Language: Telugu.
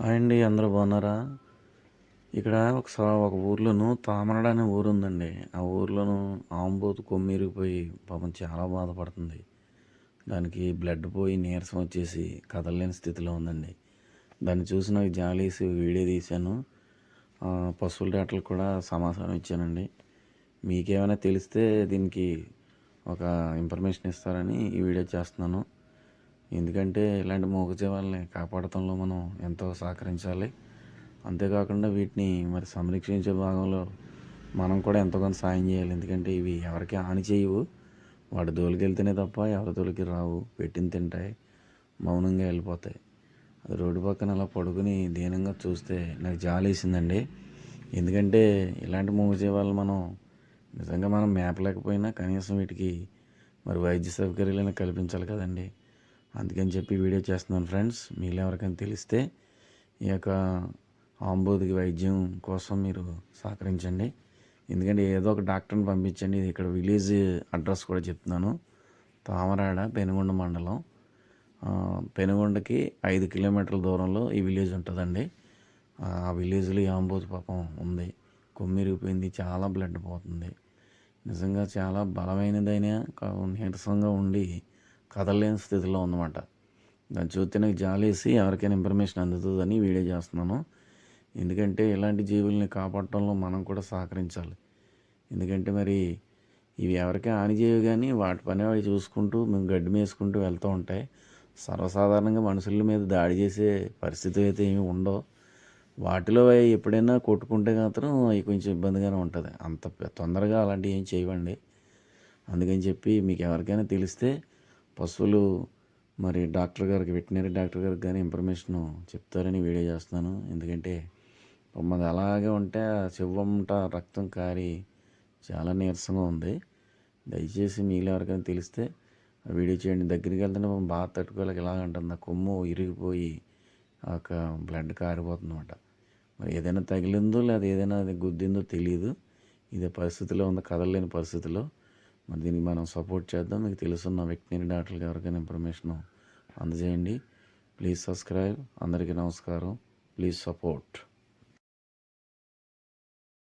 హాయ్ అండి అందరూ బాగున్నారా? ఇక్కడ ఒకసారి ఒక ఊర్లోను తామరడ అనే ఊరు ఉందండి ఆ ఊర్లోను ఆంబోతు కొమ్మిరిగిపోయి పాపం చాలా బాధపడుతుంది. దానికి బ్లడ్ పోయి నీరసం వచ్చేసి కదలలేని స్థితిలో ఉందండి. దాన్ని చూసి నాకు జాలేసి వీడియో తీశాను. పశువుల డాక్టర్లు కూడా సమాచారం ఇచ్చానండి. మీకేమైనా తెలిస్తే దీనికి ఒక ఇన్ఫర్మేషన్ ఇస్తారని ఈ వీడియో చేస్తున్నాను. ఎందుకంటే ఇలాంటి మూగజీవాలని కాపాడటంలో మనం ఎంతో సహకరించాలి. అంతేకాకుండా వీటిని మరి సంరక్షించే భాగంలో మనం కూడా ఎంతో కొంత సాయం చేయాలి. ఎందుకంటే ఇవి ఎవరికి హాని చేయవు. వాటి దోలికెళ్తేనే తప్ప ఎవరి దోలికి రావు. పెట్టిన తింటాయి. మౌనంగా వెళ్ళిపోతాయి. అది రోడ్డు పక్కన అలా పడుకుని దీనంగా చూస్తే నాకు జాలేసిందండి. ఎందుకంటే ఇలాంటి మూగజీవాలు మనం నిజంగా మనం మేపలేకపోయినా కనీసం వీటికి మరి వైద్య సౌకర్యాలను కల్పించాలి కదండి. అందుకని చెప్పి వీడియో చేస్తున్నాను ఫ్రెండ్స్. మీలో ఎవరికైనా తెలిస్తే ఈ యొక్క ఆంబోదికి వైద్యం కోసం మీరు సహకరించండి. ఎందుకంటే ఏదో ఒక డాక్టర్ని పంపించండి. ఇది ఇక్కడ విలేజ్ అడ్రస్ కూడా చెప్తున్నాను. తామరాడ పెనుగొండ మండలం. పెనుగొండకి ఐదు కిలోమీటర్ల దూరంలో ఈ విలేజ్ ఉంటుందండి. ఆ విలేజ్లో ఈ ఆంబోతు పాపం ఉంది. కొమ్మిరిగిపోయింది. చాలా బ్లడ్ పోతుంది. నిజంగా చాలా బలమైనదైన నీరసంగా ఉండి కదలలేని స్థితిలో ఉందన్నమాట. దాన్ని చూస్తే నాకు జాలేసి ఎవరికైనా ఇన్ఫర్మేషన్ అందుతుందని వీడియో చేస్తున్నాను. ఎందుకంటే ఇలాంటి జీవుల్ని కాపాడటంలో మనం కూడా సహకరించాలి. ఎందుకంటే మరి ఇవి ఎవరికీ హాని చేయవు కానీ వాటి పని అవి చూసుకుంటూ మేము గడ్డి మేసుకుంటూ వెళ్తూ ఉంటాయి. సర్వసాధారణంగా మనుషుల మీద దాడి చేసే పరిస్థితి అయితే ఏమి ఉండవు. వాటిలో అవి ఎప్పుడైనా కొట్టుకుంటే మాత్రం అవి కొంచెం ఇబ్బందిగానే ఉంటుంది. అంత తొందరగా అలాంటివి ఏం చేయవండి. అందుకని చెప్పి మీకు ఎవరికైనా తెలిస్తే పశువులు మరి డాక్టర్ గారికి వెటనరీ డాక్టర్ గారికి కానీ ఇన్ఫర్మేషన్ చెప్తారని వీడియో చేస్తున్నాను ఎందుకంటే మాది అలాగే ఉంటే ఆ చెవ్వంట రక్తం కారి చాలా నీరసంగా ఉంది. దయచేసి మీలో ఎవరికైనా తెలిస్తే ఆ వీడియో చేయండి. దగ్గరికి వెళ్తే పాపం బాగా తట్టుకోలేక ఇలాగ ఉంటుంది ఆ కొమ్ము ఇరిగిపోయి ఆ యొక్క బ్లడ్ కారిపోతుందన్నమాట. మరి ఏదైనా తగిలిందో లేదా ఏదైనా అది గుద్దిందో తెలియదు ఇదే పరిస్థితిలో ఉంది కదలలేని పరిస్థితిలో మరి దీనికి మనం సపోర్ట్ చేద్దాం. మీకు తెలుసున్న వెటనరీ డాక్టర్కి ఎవరికైనా ఇన్ఫర్మేషన్ అందజేయండి. Please subscribe. అందరికీ నమస్కారం. Please support.